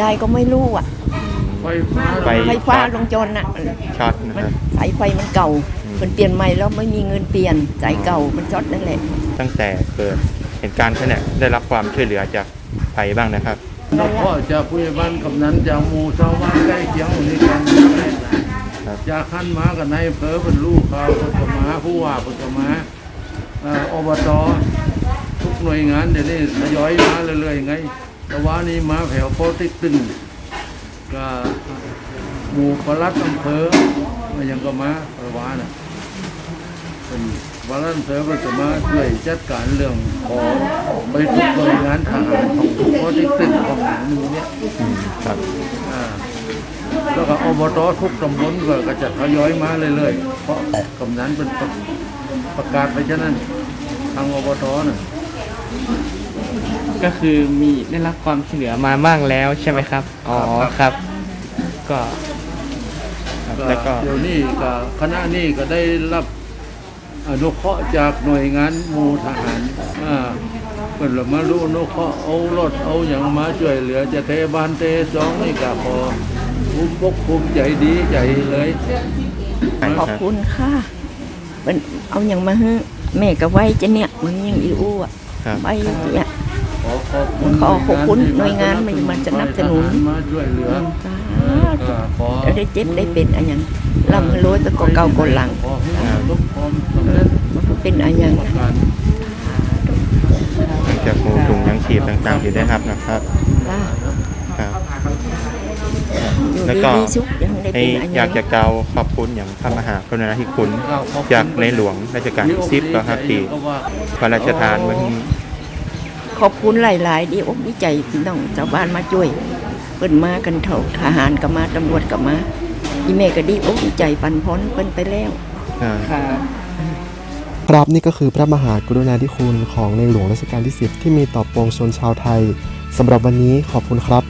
ยายก็ไม่รู้อะ ไฟฟ้าไฟไฟฟ้าลงจรน่ะช็อตนะมัคนรับ สายไฟมันเก่า อืม มันเปลี่ยนใหม่แล้วไม่มีเงินเปลี่ยนสายเก่ามันช็อตนั่นแหละตั้งแต่เกิดเหตุการณ์ขณะได้รับความช่วยเหลือจากไฟบ้างนะครับ แล้วก็จะผู้ใหญ่บ้านกำนันจากหมู่ชาวบ้านใกล้เคียงนี่กันครับจะขั้นมากับนายอำเภอเป็นลูกเขาเป็นกมาผู้ว่าเป็นกมาเอ่ออบตทุกหน่วยงานเดี๋ยวนี้ทยอยมาเรื่อยๆไง แต่ว่านี่มาแถวโพติกตึงก็หมู่ปลัดอำเภอก็ยังก็มาประวาน่ะเป็นปลัดอำเภอก็จะมาช่วยจัดการเรื่องของไปทุกหน่วยงานทหารของโพติกตึงของหมู่เนี้ยอืมครับอ่าแล้วก็อบตทุกตำบลก็ก็จะทยอยมาเรื่อยๆ เพราะกำนันเป็นประประกาศไปฉะนั้น ทางอบตน่ะ ก็คือมีได้รับความช่วยเหลือมาบ้างแล้วใช่ไหมครับ อ๋อครับ ก็ครับก็แล้วก็ เดี๋ยวนี้ก็คณะนี้ก็ได้รับอนุเคราะห์จากหน่วยงานหมู่ทหารอ่าเป็นละมารู้อนุเคราะห์เอารถเอาอย่างมาช่วยเหลือจะเทบานเทสองนี่ก็พอภูมิปกภูมิใจดีใจเลยขอบคุณค่ะเป็นเอาอย่างมาให้แม่ก็ไว้จะเนี่ยมันยังอีอู้อะครับ ไว้เนี่ย ขอขอบคุณขอขอบคุณหน่วยงานมันมันจะนับสนุนมาช่วยเหลือสาอ่าขอธุได้เจ็บได้เป็นอะไรอย่างลำรวยแต่ก็เก่าก็หลังขอให้ทุกความสำเร็จมันก็เป็นอะไรอย่างประการหลังจากหมูถุงยังชีพต่างๆที่ได้รับนะครับค่ะครับอยู่แล้วดีก็มีสุขยังได้ให้เป็นอะไรอยากจะกล่าวขอบคุณอย่างพระมหากรุณาธิคุณจากในหลวงรัชกาลที่สิบก็ครับที่พระราชทานไว้ให้ ขอบคุณหลาย ๆ ดีอกดีใจพี่น้องชาวบ้านมาช่วยเปิ้นมากันเถอะทหารก็มาตำรวจก็มาอีเมก็ดีอกดีใจปันพ้นเปิ้นไปแล้วอ่าครับครับนี่ก็คือพระมหากรุณาธิคุณของในหลวงรัชกาลที่ 10 ที่มีต่อปวงชนชาวไทยสำหรับวันนี้ขอบคุณครับ